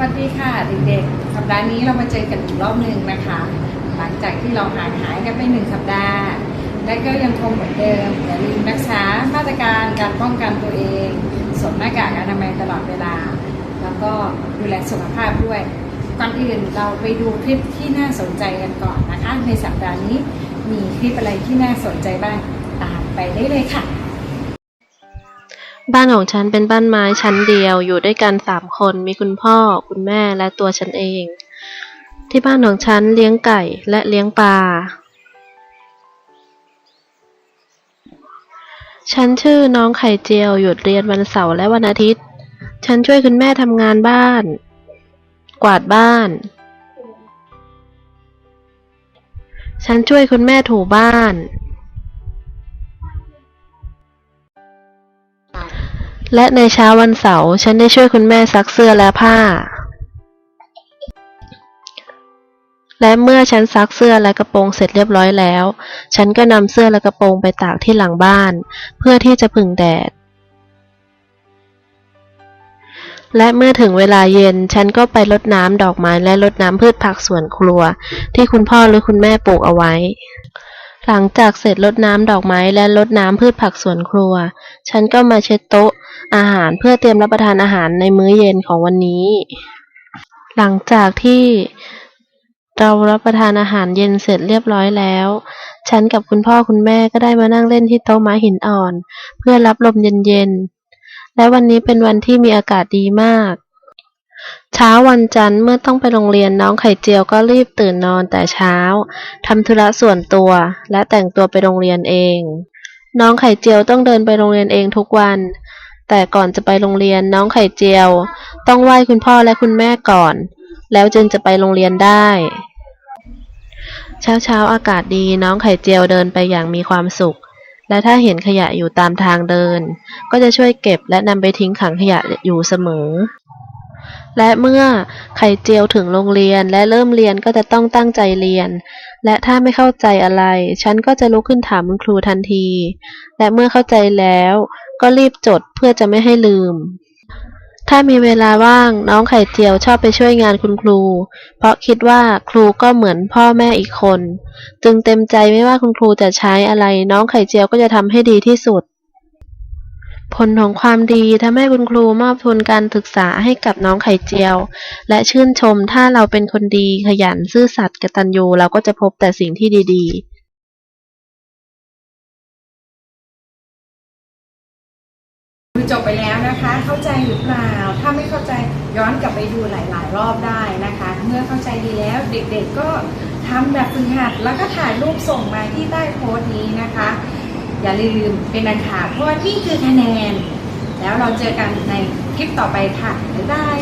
วัสดีค่ะเด็กๆ สัปดาห์นี้เรามาเจอกันอีกรอบหนึ่งนะคะ หลังจากที่เราห่างหายกันไปหนึ่งสัปดาห์ และก็ยังคงเหมือนเดิมอย่าลืมรักษามาตรการการป้องกันตัวเองสวมหน้ากากอนามัยตลอดเวลา แล้วก็ดูแลสุขภาพด้วยก่อนอื่นเราไปดูคลิปที่น่าสนใจกันก่อนนะคะ ในสัปดาห์นี้มีคลิปอะไรที่น่าสนใจบ้างตามไปได้เลยค่ะ บ้านของฉันเป็นบ้านไม้ชั้นเดียวอยู่ด้วยกันสามคนมีคุณพ่อ คุณแม่และตัวฉันเอง ที่บ้านของฉันเลี้ยงไก่และเลี้ยงปลาฉันชื่อน้องไข่เจียวหยุดเรียนวันเสาร์และวันอาทิตย์ ฉันช่วยคุณแม่ทำงานบ้าน กวาดบ้าน ฉันช่วยคุณแม่ถูบ้าน และในเช้าวันเสาร์ฉันได้ช่วยคุณแม่ซักเสื้อและผ้า และเมื่อฉันซักเสื้อและกระโปรงเสร็จเรียบร้อยแล้ว ฉันก็นำเสื้อและกระโปรงไปตากที่หลังบ้าน เพื่อที่จะผึ่งแดด และเมื่อถึงเวลาเย็นฉันก็ไปรดน้ำดอกไม้และรดน้ำพืชผักสวนครัว ที่คุณพ่อหรือคุณแม่ปลูกเอาไว้ หลังจากเสร็จรดน้ำดอกไม้และรดน้ำพืชผักสวนครัว ฉันก็มาเช็ดโต๊ะอาหารเพื่อเตรียมรับประทานอาหารในมื้อเย็นของวันนี้ หลังจากที่เรารับประทานอาหารเย็นเสร็จเรียบร้อยแล้ว ฉันกับคุณพ่อคุณแม่ก็ได้มานั่งเล่นที่โต๊ะไม้หินอ่อน เพื่อรับลมเย็นๆ และวันนี้เป็นวันที่มีอากาศดีมาก เช้าวันจันทร์เมื่อต้องไปโรงเรียนน้องไข่เจียวก็รีบตื่นนอนแต่เช้า ทำธุระส่วนตัว และแต่งตัวไปโรงเรียนเอง น้องไข่เจียวต้องเดินไปโรงเรียนเองทุกวัน แต่ก่อนจะไปโรงเรียนน้องไข่เจียว ต้องไหว้คุณพ่อและคุณแม่ก่อน แล้วจึงจะไปโรงเรียนได้ เช้าเช้าๆอากาศดีน้องไข่เจียวเดินไปอย่างมีความสุข และถ้าเห็นขยะอยู่ตามทางเดิน ก็จะช่วยเก็บและนำไปทิ้งขังขยะอยู่เสมอ และเมื่อไข่เจียวถึงโรงเรียนและเริ่มเรียนก็จะต้องตั้งใจเรียน และถ้าไม่เข้าใจอะไร ฉันก็จะลุกขึ้นถามคุณครูทันที และเมื่อเข้าใจแล้ว ก็รีบจดเพื่อจะไม่ให้ลืม ถ้ามีเวลาว่างน้องไข่เจียวชอบไปช่วยงานคุณครู เพราะคิดว่าครูก็เหมือนพ่อแม่อีกคน จึงเต็มใจไม่ว่าคุณครูจะใช้อะไร น้องไข่เจียวก็จะทำให้ดีที่สุด ผลของความดีทำให้คุณครูมอบทุนการศึกษาให้กับน้องไข่เจียว และชื่นชมถ้าเราเป็นคนดีขยันซื่อสัตย์กตัญญูเราก็จะพบแต่สิ่งที่ดีๆจบไปแล้วนะคะ เข้าใจหรือเปล่า ถ้าไม่เข้าใจย้อนกลับไปดูหลาย ๆ รอบได้นะคะ เมื่อเข้าใจดีแล้วเด็กๆก็ทำแบบฝึกหัด แล้วก็ถ่ายรูปส่งมาที่ใต้โพสต์นี้นะคะ อย่าลืมเป็นอันขาดเพราะว่านี่คือคะแนน แล้วเราเจอกันในคลิปต่อไปค่ะ บ๊ายบาย